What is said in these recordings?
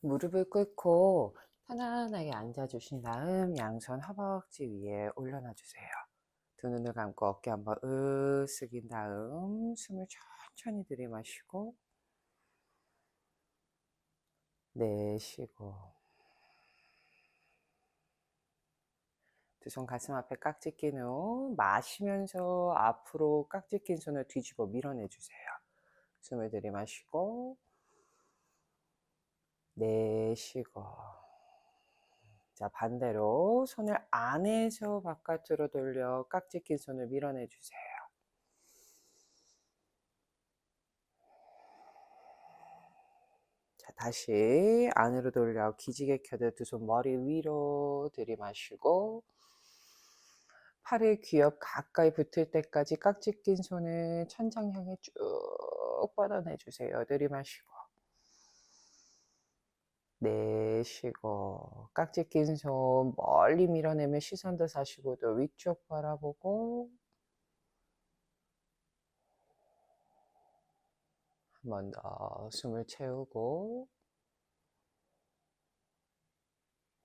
무릎을 꿇고 편안하게 앉아주신 다음 양손 허벅지 위에 올려놔 주세요. 두 눈을 감고 어깨 한번 으쓱인 다음 숨을 천천히 들이마시고 내쉬고 두 손 가슴 앞에 깍지 낀 후 마시면서 앞으로 깍지 낀 손을 뒤집어 밀어내 주세요. 숨을 들이마시고 내쉬고 자 반대로 손을 안에서 바깥으로 돌려 깍지 낀 손을 밀어내 주세요. 자 다시 안으로 돌려 기지개 켜듯 두 손 머리 위로 들이마시고 팔을 귀엽 가까이 붙을 때까지 깍지 낀 손을 천장 향해 쭉 뻗어내 주세요. 들이마시고 내쉬고 깍지 낀 손 멀리 밀어내면 시선도 사시고도 위쪽 바라보고 한 번 더 숨을 채우고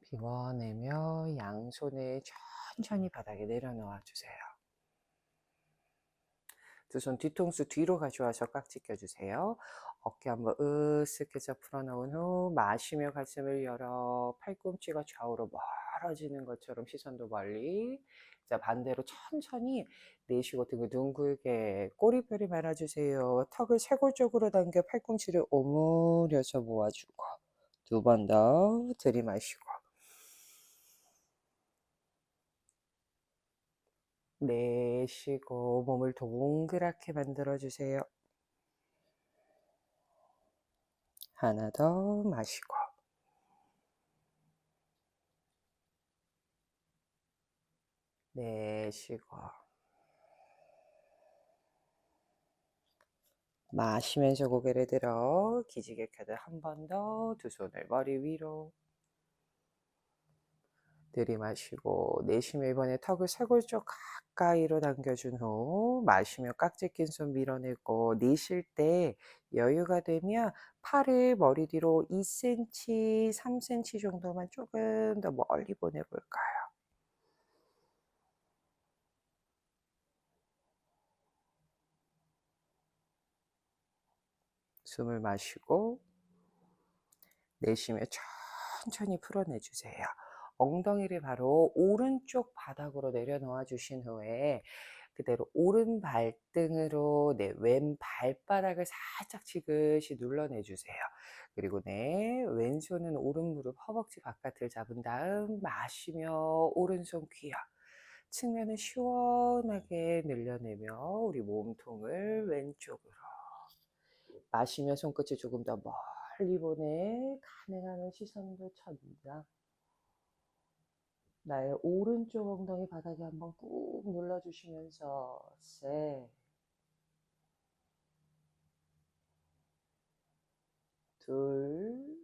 비워내며 양손을 천천히 바닥에 내려놓아 주세요. 두 손 뒤통수 뒤로 가져와서 깍지 껴주세요. 어깨 한번 으쓱해서 풀어놓은 후 마시며 가슴을 열어 팔꿈치가 좌우로 멀어지는 것처럼 시선도 멀리 자 반대로 천천히 내쉬고 등을 둥글게 꼬리뼈를 말아주세요. 턱을 쇄골 쪽으로 당겨 팔꿈치를 오므려서 모아주고 두 번 더 들이마시고 내쉬고 몸을 동그랗게 만들어 주세요. 하나 더 마시고. 내쉬고. 마시면서 고개를 들어 기지개 켜듯 한 번 더 두 손을 머리 위로 들이마시고 내쉬며 이번에 턱을 쇄골 쪽 가까이로 당겨준 후 마시며 깍지 낀 손 밀어내고 내쉴 때 여유가 되면 팔을 머리 뒤로 2cm, 3cm 정도만 조금 더 멀리 보내볼까요? 숨을 마시고 내쉬며 천천히 풀어내주세요. 엉덩이를 바로 오른쪽 바닥으로 내려놓아 주신 후에 그대로 오른 발등으로 내 왼 발바닥을 살짝 지그시 눌러내 주세요. 그리고 내 왼손은 오른 무릎 허벅지 바깥을 잡은 다음 마시며 오른손 귀엽 측면을 시원하게 늘려내며 우리 몸통을 왼쪽으로 마시며 손끝을 조금 더 멀리 보내 가능하면 시선도 천장 나의 오른쪽 엉덩이 바닥에 한번 꾹 눌러주시면서 세, 둘,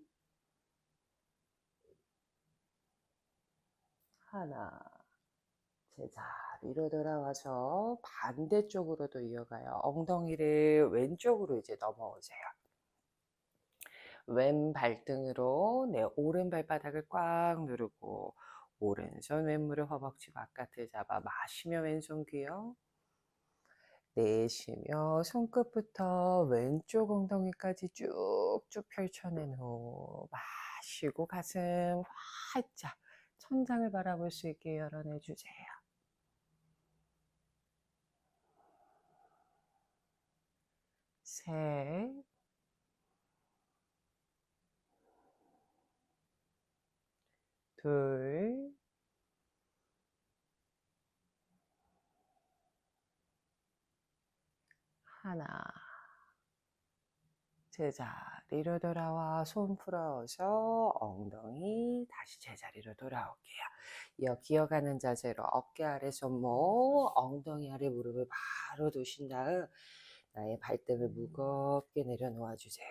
하나. 제자리로 돌아와서 반대쪽으로도 이어가요. 엉덩이를 왼쪽으로 이제 넘어오세요. 왼 발등으로 내 오른 발바닥을 꽉 누르고 오른손 왼무릎 허벅지 바깥을 잡아 마시며 왼손 귀요. 내쉬며 손끝부터 왼쪽 엉덩이까지 쭉쭉 펼쳐낸 후 마시고 가슴 활짝 천장을 바라볼 수 있게 열어내 주세요. 셋, 둘, 하나. 제자리로 돌아와 손 풀어서 엉덩이 다시 제자리로 돌아올게요. 이어 기어가는 자세로 어깨 아래 손목, 엉덩이 아래 무릎을 바로 두신 다음 나의 발등을 무겁게 내려놓아 주세요.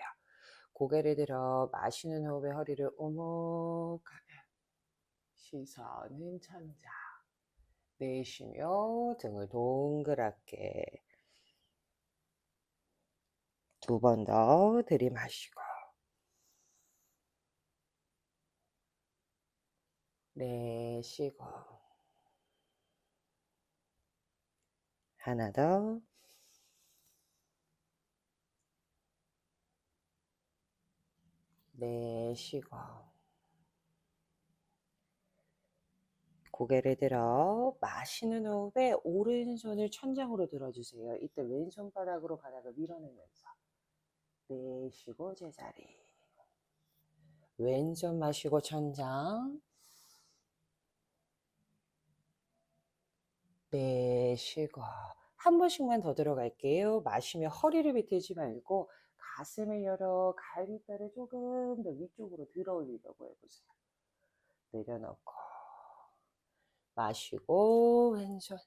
고개를 들어 마시는 호흡에 허리를 오목하게 시선은 천장 내쉬며 등을 동그랗게 두 번 더 들이마시고 내쉬고 하나 더. 내쉬고 고개를 들어 마시는 호흡에 오른손을 천장으로 들어주세요. 이때 왼손바닥으로 바닥을 밀어내면서 내쉬고 제자리 왼손 마시고 천장 내쉬고 한 번씩만 더 들어갈게요. 마시며 허리를 비틀지 말고 가슴을 열어 갈비뼈를 조금 더 위쪽으로 들어 올리려고 해보세요. 내려놓고 마시고 왼손.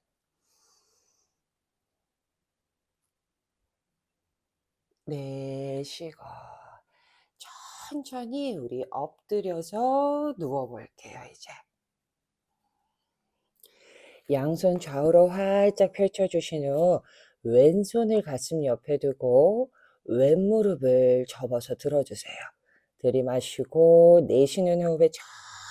내쉬고. 천천히 우리 엎드려서 누워 볼게요 이제. 양손 좌우로 활짝 펼쳐주신 후 왼손을 가슴 옆에 두고 왼무릎을 접어서 들어주세요. 들이마시고 내쉬는 호흡에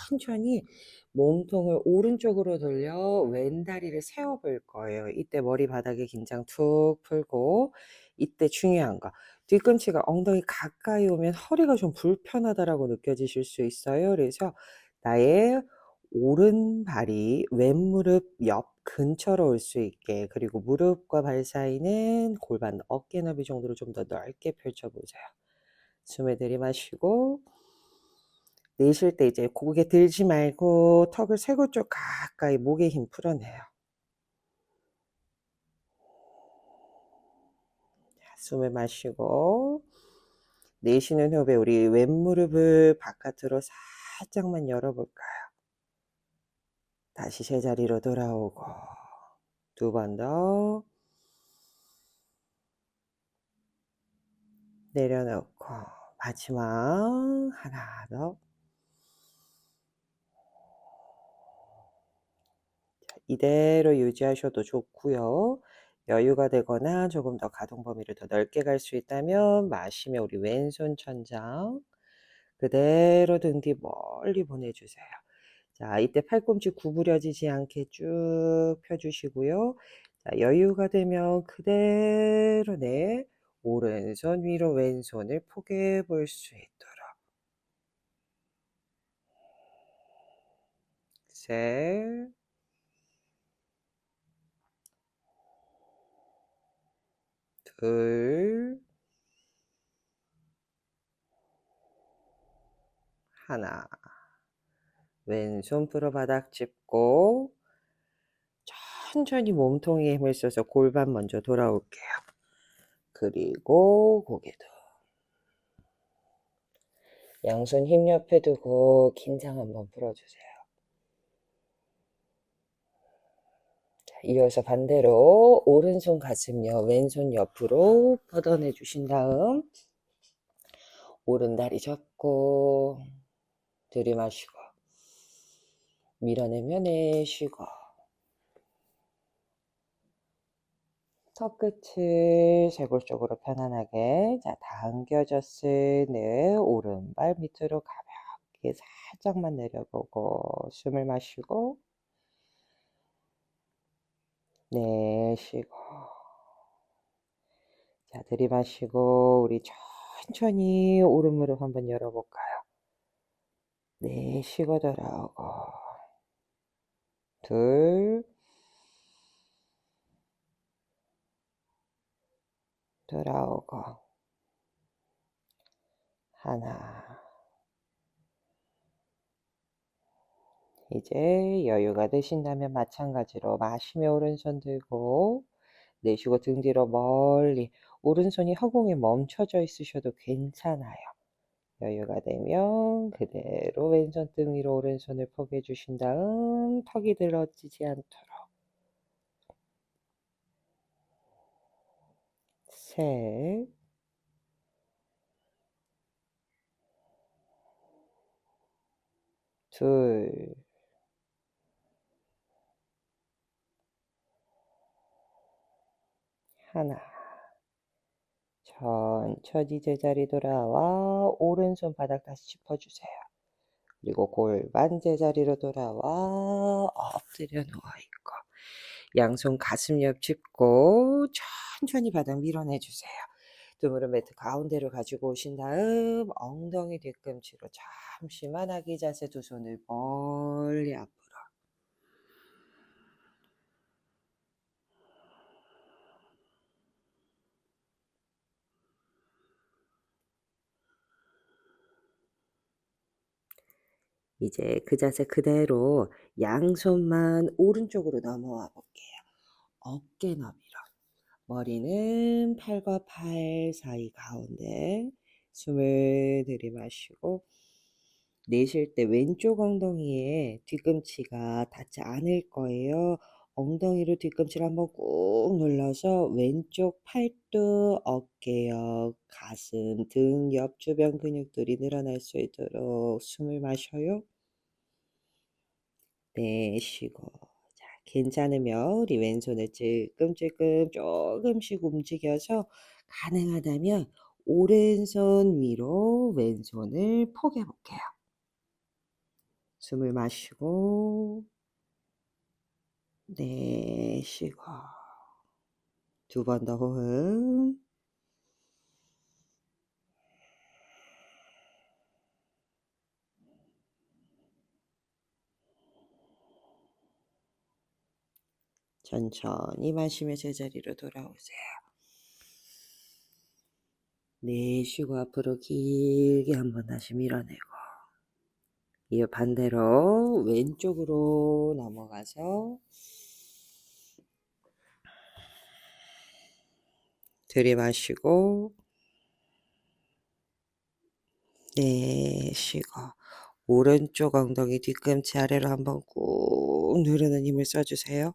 천천히 몸통을 오른쪽으로 돌려 왼 다리를 세워 볼 거예요. 이때 머리 바닥에 긴장 툭 풀고 이때 중요한 거 뒤꿈치가 엉덩이 가까이 오면 허리가 좀 불편하다라고 느껴지실 수 있어요. 그래서 나의 오른발이 왼무릎 옆 근처로 올 수 있게 그리고 무릎과 발 사이는 골반 어깨 너비 정도로 좀 더 넓게 펼쳐보세요. 숨을 들이마시고 내쉴 때 이제 고개 들지 말고 턱을 쇄골 쪽 가까이 목에 힘 풀어내요. 숨을 마시고 내쉬는 호흡에 우리 왼무릎을 바깥으로 살짝만 열어볼까요? 다시 제자리로 돌아오고 두 번 더 내려놓고 마지막 하나 더 이대로 유지하셔도 좋고요. 여유가 되거나 조금 더 가동 범위를 더 넓게 갈 수 있다면 마시며 우리 왼손 천장 그대로 등 뒤 멀리 보내주세요. 자, 이때 팔꿈치 구부려지지 않게 쭉 펴주시고요. 자, 여유가 되면 그대로 내 오른손 위로 왼손을 포개해 볼수 있도록. 셋. 둘. 하나. 왼손 풀어 바닥 짚고 천천히 몸통에 힘을 써서 골반 먼저 돌아올게요. 그리고 고개도 양손 힘 옆에 두고 긴장 한번 풀어주세요. 자, 이어서 반대로 오른손 가슴요 왼손 옆으로 뻗어내 주신 다음 오른 다리 접고 들이마시고 밀어내며 내쉬고 턱끝을 쇄골 쪽으로 편안하게 자 당겨졌을 내 오른발 밑으로 가볍게 살짝만 내려보고 숨을 마시고 내쉬고. 자 들이마시고 우리 천천히 오른 무릎 한번 열어볼까요? 내쉬고 돌아오고. 둘. 돌아오고. 하나 이제 여유가 되신다면 마찬가지로 마시며 오른손 들고 내쉬고 등 뒤로 멀리 오른손이 허공에 멈춰져 있으셔도 괜찮아요. 여유가 되면 그대로 왼손 등 위로 오른손을 포개해 주신 다음 턱이 들어지지 않도록. 셋. 둘, 하나. 천천히 제자리 돌아와 오른손 바닥 다시 짚어주세요. 그리고 골반 제자리로 돌아와 엎드려 누워있고 양손 가슴 옆 짚고 천천히 바닥 밀어내주세요. 두 무릎 매트 가운데로 가지고 오신 다음 엉덩이 뒤꿈치로 잠시만 아기 자세 두 손을 멀리 앞으로 이제 그 자세 그대로 양손만 오른쪽으로 넘어와 볼게요. 어깨 너비로. 머리는 팔과 팔 사이 가운데 숨을 들이마시고 내쉴 때 왼쪽 엉덩이에 뒤꿈치가 닿지 않을 거예요. 엉덩이로 뒤꿈치를 한번 꾹 눌러서 왼쪽 팔뚝, 어깨 옆, 가슴, 등 옆 주변 근육들이 늘어날 수 있도록 숨을 마셔요. 내쉬고 자 괜찮으면 우리 왼손을 찔끔찔끔 조금씩 움직여서 가능하다면 오른손 위로 왼손을 포개 볼게요. 숨을 마시고 내쉬고 두 번 더 호흡 천천히 마시며 제자리로 돌아오세요. 내쉬고 앞으로 길게 한번 다시 밀어내고 이 반대로 왼쪽으로 넘어가서 들이마시고 내쉬고 오른쪽 엉덩이 뒤꿈치 아래로 한번 꾹 누르는 힘을 써주세요.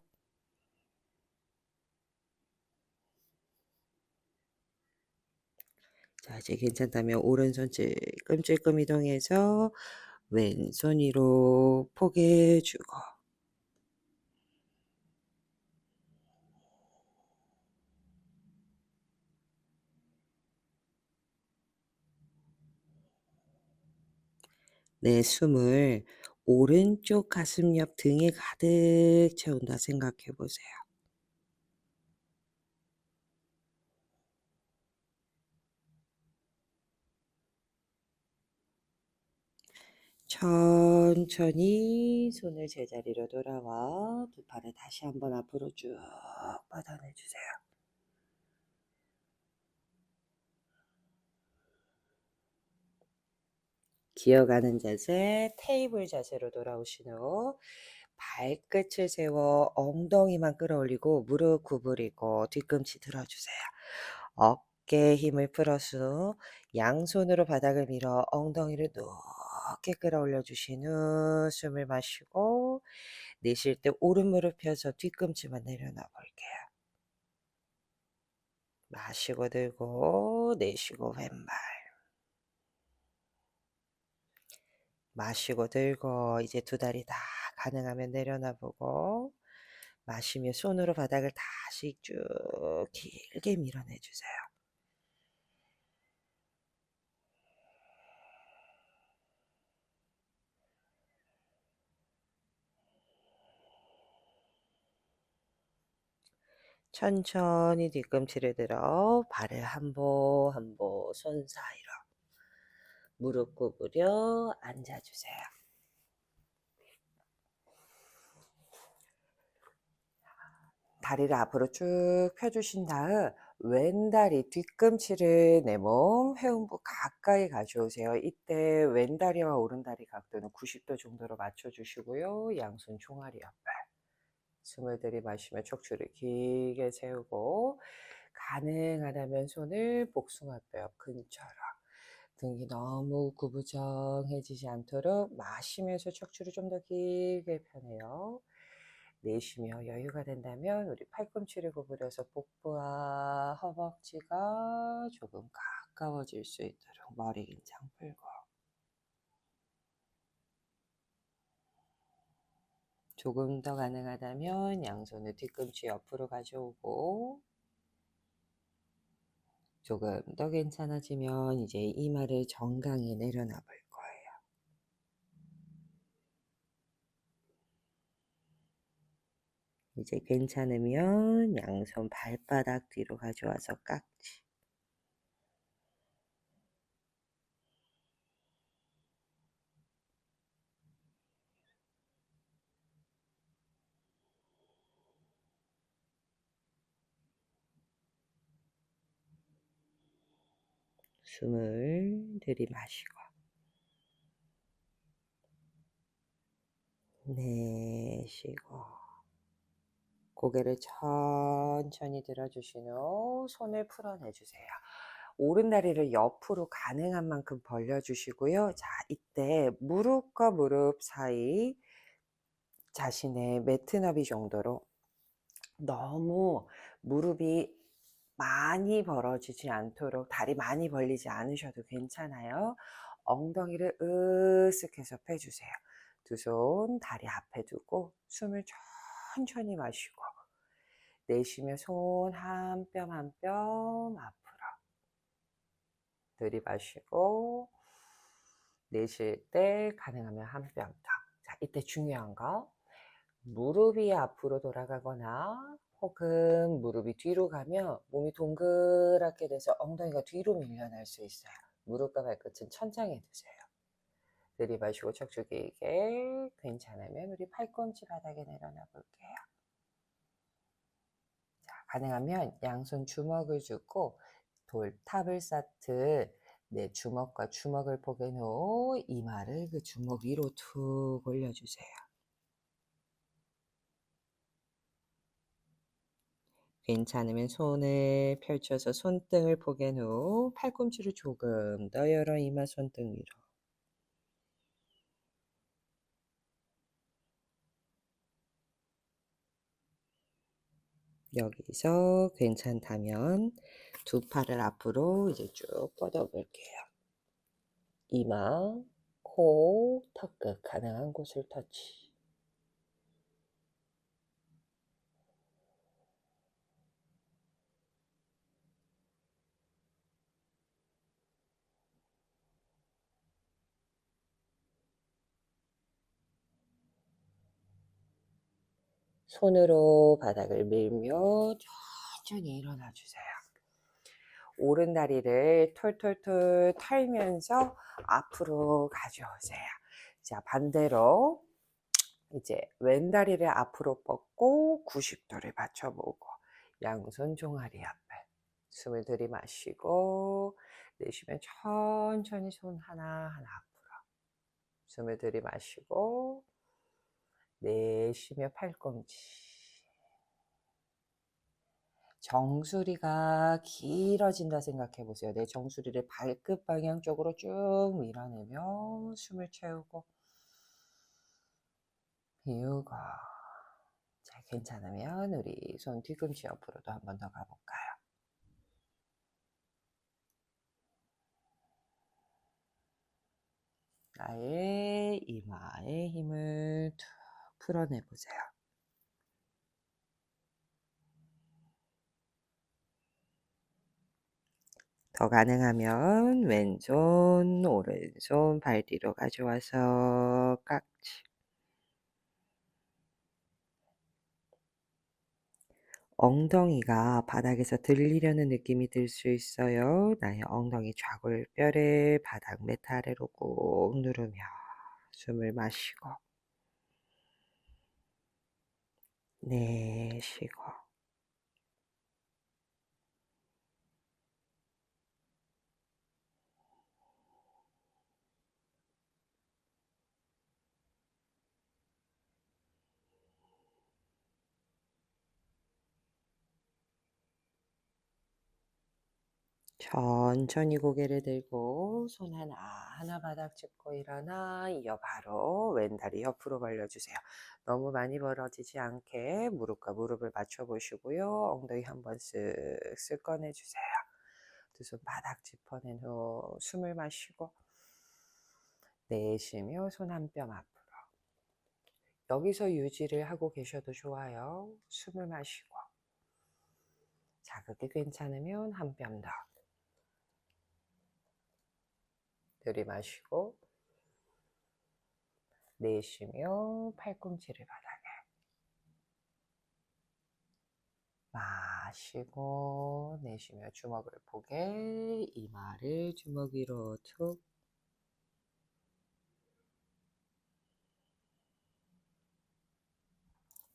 자, 이제 괜찮다면 오른손 찔끔찔끔 이동해서 왼손 위로 포개주고 내 숨을 오른쪽 가슴 옆 등에 가득 채운다 생각해 보세요. 천천히 손을 제자리로 돌아와 두 팔을 다시 한번 앞으로 쭉 뻗어내 주세요. 기어가는 자세, 테이블 자세로 돌아오신 후 발끝을 세워 엉덩이만 끌어올리고 무릎 구부리고 뒤꿈치 들어주세요. 어깨에 힘을 풀어서 양손으로 바닥을 밀어 엉덩이를 높게 끌어올려 주신 후 숨을 마시고 내쉴 때 오른 무릎 펴서 뒤꿈치만 내려놔 볼게요. 마시고 들고 내쉬고 왼발 마시고 들고 이제 두 다리 다 가능하면 내려놔 보고 마시며 손으로 바닥을 다시 쭉 길게 밀어내 주세요. 천천히 뒤꿈치를 들어 발을 한 보 한 보 손 사이로 무릎 구부려 앉아주세요. 다리를 앞으로 쭉 펴주신 다음 왼다리 뒤꿈치를 내 몸 회음부 가까이 가져오세요. 이때 왼다리와 오른다리 각도는 90도 정도로 맞춰주시고요. 양손 종아리 옆에 숨을 들이마시며 척추를 길게 세우고 가능하다면 손을 복숭아뼈 옆 근처로 등이 너무 구부정해지지 않도록 마시면서 척추를 좀 더 길게 펴내요. 내쉬며 여유가 된다면 우리 팔꿈치를 구부려서 복부와 허벅지가 조금 가까워질 수 있도록 머리 긴장 풀고 조금 더 가능하다면 양손을 뒤꿈치 옆으로 가져오고 조금 더 괜찮아지면 이제 이마를 정강이 내려놔 볼 거예요. 이제 괜찮으면 양손 발바닥 뒤로 가져와서 깍지. 숨을 들이마시고 내쉬고 고개를 천천히 들어주신 후 손을 풀어내주세요. 오른 다리를 옆으로 가능한 만큼 벌려주시고요. 자, 이때 무릎과 무릎 사이 자신의 매트 너비 정도로 너무 무릎이 많이 벌어지지 않도록 다리 많이 벌리지 않으셔도 괜찮아요. 엉덩이를 으쓱해서 펴주세요. 두 손 다리 앞에 두고 숨을 천천히 마시고 내쉬며 손 한 뼘 한 뼘 앞으로 들이마시고 내쉴 때 가능하면 한 뼘 더. 자, 이때 중요한 거 무릎이 앞으로 돌아가거나 혹은 무릎이 뒤로 가면 몸이 동그랗게 돼서 엉덩이가 뒤로 밀려날 수 있어요. 무릎과 발끝은 천장에 두세요. 들이마시고 척추 길게 괜찮으면 우리 팔꿈치 바닥에 내려놔 볼게요. 자, 가능하면 양손 주먹을 쥐고 돌탑을 쌓듯 내 주먹과 주먹을 포개놓 후 이마를 그 주먹 위로 툭 올려주세요. 괜찮으면 손을 펼쳐서 손등을 포갠 후 팔꿈치를 조금 더 열어 이마 손등 위로. 여기서 괜찮다면 두 팔을 앞으로 이제 쭉 뻗어 볼게요. 이마, 코, 턱 끝 가능한 곳을 터치. 손으로 바닥을 밀며 천천히 일어나 주세요. 오른 다리를 털털털 털면서 앞으로 가져오세요. 자, 반대로 이제 왼 다리를 앞으로 뻗고 90도를 받쳐보고 양손 종아리 앞에 숨을 들이마시고 내쉬면 천천히 손 하나하나 앞으로 숨을 들이마시고 내쉬며 팔꿈치 정수리가 길어진다 생각해 보세요. 내 정수리를 발끝 방향 쪽으로 쭉 밀어내며 숨을 채우고 비우고 자, 괜찮으면 우리 손 뒤꿈치 옆으로도 한 번 더 가볼까요? 나의 이마에 힘을 툭 풀어내 보세요. 더 가능하면 왼손, 오른손 발 뒤로 가져와서 깍지. 엉덩이가 바닥에서 들리려는 느낌이 들 수 있어요. 나의 엉덩이 좌골뼈를 바닥 아래로 꾹 누르며 숨을 마시고 내쉬고 천천히 고개를 들고 손 하나 하나 바닥 짚고 일어나 이어 바로 왼다리 옆으로 벌려주세요. 너무 많이 벌어지지 않게 무릎과 무릎을 맞춰 보시고요. 엉덩이 한번 쓱쓱 꺼내주세요. 두 손 바닥 짚어낸 후 숨을 마시고 내쉬며 손 한 뼘 앞으로 여기서 유지를 하고 계셔도 좋아요. 숨을 마시고 자극이 괜찮으면 한 뼘 더. 들이마시고 내쉬며 팔꿈치를 바닥에 마시고 내쉬며 주먹을 포개 이마를 주먹 위로 툭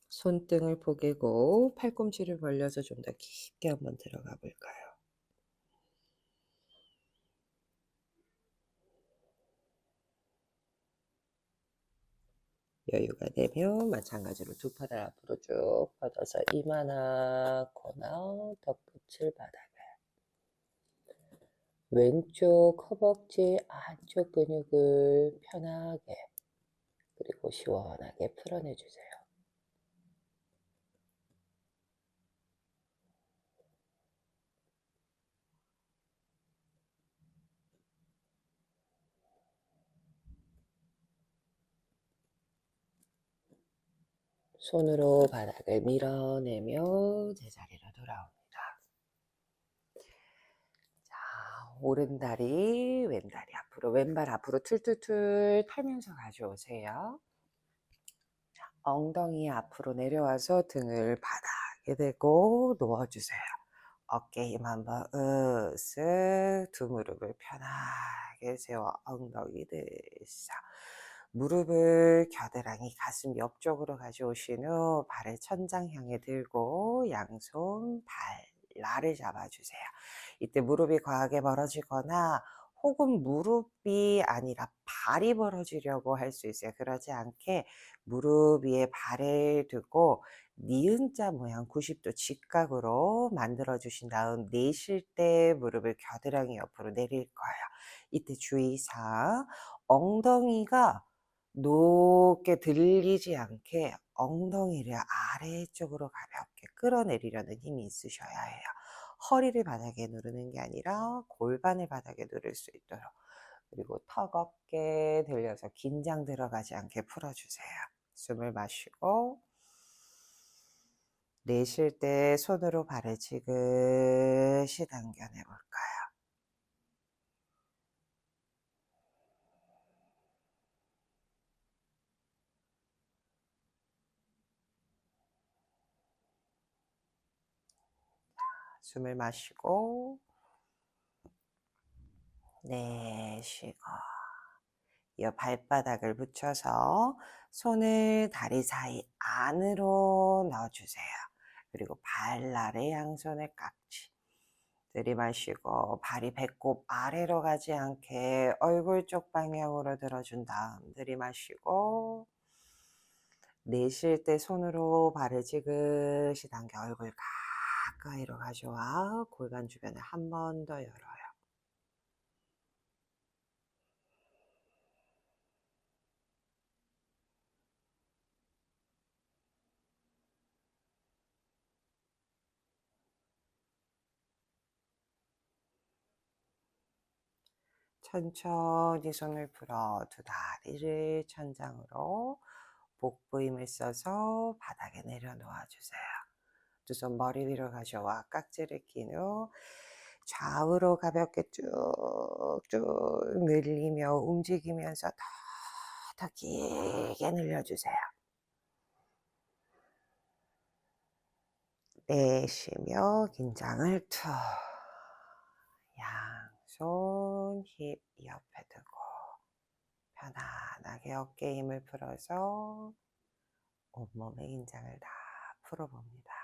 손등을 포개고 팔꿈치를 벌려서 좀 더 깊게 한번 들어가 볼까요? 여유가 되면 마찬가지로 두 팔을 앞으로 쭉 뻗어서 이마나 코나 턱끝을 바닥에 왼쪽 허벅지 안쪽 근육을 편하게 그리고 시원하게 풀어내 주세요. 손으로 바닥을 밀어내며 제자리로 돌아옵니다. 자, 오른 다리, 왼 다리 앞으로, 왼발 앞으로 툴툴툴 털면서 가져오세요. 자, 엉덩이 앞으로 내려와서 등을 바닥에 대고 놓아주세요. 어깨 힘 한번 으쓱 두 무릎을 편하게 세워 엉덩이 들썩 무릎을 겨드랑이 가슴 옆쪽으로 가져오신 후 발을 천장 향해 들고 양손 발날을 잡아주세요. 이때 무릎이 과하게 벌어지거나 혹은 무릎이 아니라 발이 벌어지려고 할 수 있어요. 그러지 않게 무릎 위에 발을 두고 니은자 모양 90도 직각으로 만들어 주신 다음 내쉴 때 무릎을 겨드랑이 옆으로 내릴 거예요. 이때 주의사항 엉덩이가 높게 들리지 않게 엉덩이를 아래쪽으로 가볍게 끌어내리려는 힘이 있으셔야 해요. 허리를 바닥에 누르는 게 아니라 골반을 바닥에 누를 수 있도록 그리고 턱 어깨 들려서 긴장 들어가지 않게 풀어주세요. 숨을 마시고 내쉴 때 손으로 발을 지그시 당겨내 볼까요? 숨을 마시고 내쉬고 이 발바닥을 붙여서 손을 다리 사이 안으로 넣어주세요. 그리고 발 아래 양손을 깍지 들이마시고 발이 배꼽 아래로 가지 않게 얼굴 쪽 방향으로 들어준 다음 들이마시고 내쉴 때 손으로 발을 지그시 당겨 얼굴 가 까이로 가져와 골반 주변을 한번 더 열어요. 천천히 손을 풀어 두 다리를 천장으로 복부 힘을 써서 바닥에 내려놓아 주세요. 두 손 머리 위로 가져와 깍지를 낀 후 좌우로 가볍게 쭉쭉 늘리며 움직이면서 더, 더 길게 늘려주세요. 내쉬며 긴장을 툭 양손 힙 옆에 두고 편안하게 어깨 힘을 풀어서 온몸의 긴장을 다 풀어봅니다.